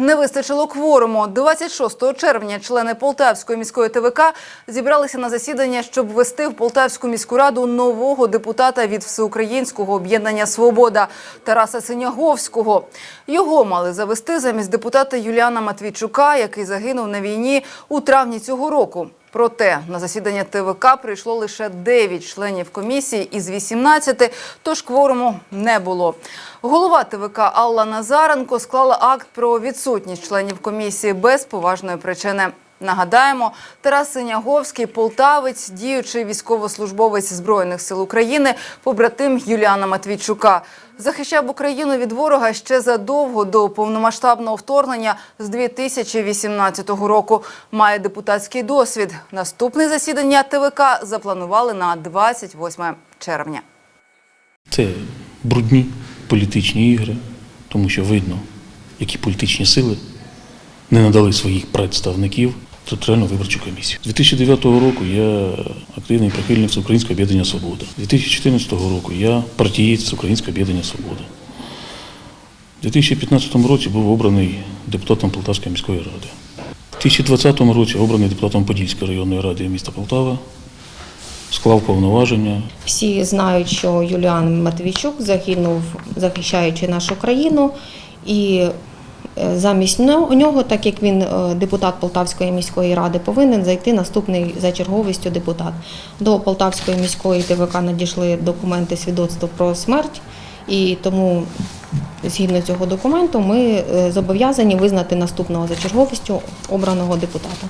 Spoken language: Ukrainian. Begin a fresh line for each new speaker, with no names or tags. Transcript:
Не вистачило кворуму. 26 червня члени Полтавської міської ТВК зібралися на засідання, щоб ввести в Полтавську міську раду нового депутата від Всеукраїнського об'єднання Свобода Тараса Синяговського. Його мали завести замість депутата Юліана Матвійчука, який загинув на війні у травні цього року. Проте на засідання ТВК прийшло лише 9 членів комісії із 18, тож кворуму не було. Голова ТВК Алла Назаренко склала акт про відсутність членів комісії без поважної причини. Нагадаємо, Тарас Синяговський, полтавець, діючий військовослужбовець Збройних сил України, побратим Юліана Матвійчука. Захищав Україну від ворога ще задовго до повномасштабного вторгнення з 2018 року. Має депутатський досвід. Наступне засідання ТВК запланували на 28 червня.
Це брудні політичні ігри, тому що видно, які політичні сили не надали своїх представників в територіальну виборчу комісію. З 2009 року я активний прихильник Всеукраїнського об'єднання Свобода. З 2014 року я партієць Всеукраїнського об'єднання Свобода. У 2015 році був обраний депутатом Полтавської міської ради. У 2020 році обраний депутатом Подільської районної ради міста Полтава, склав повноваження
Всі знають, що Юліан Матвійчук загинув, захищаючи нашу країну, і замість нього, так як він е, депутат Полтавської міської ради, повинен зайти наступний за черговістю депутат. До Полтавської міської ТВК надійшли документи свідоцтво про смерть, і тому. Згідно цього документу, ми е, зобов'язані визнати наступного за черговістю обраного депутата.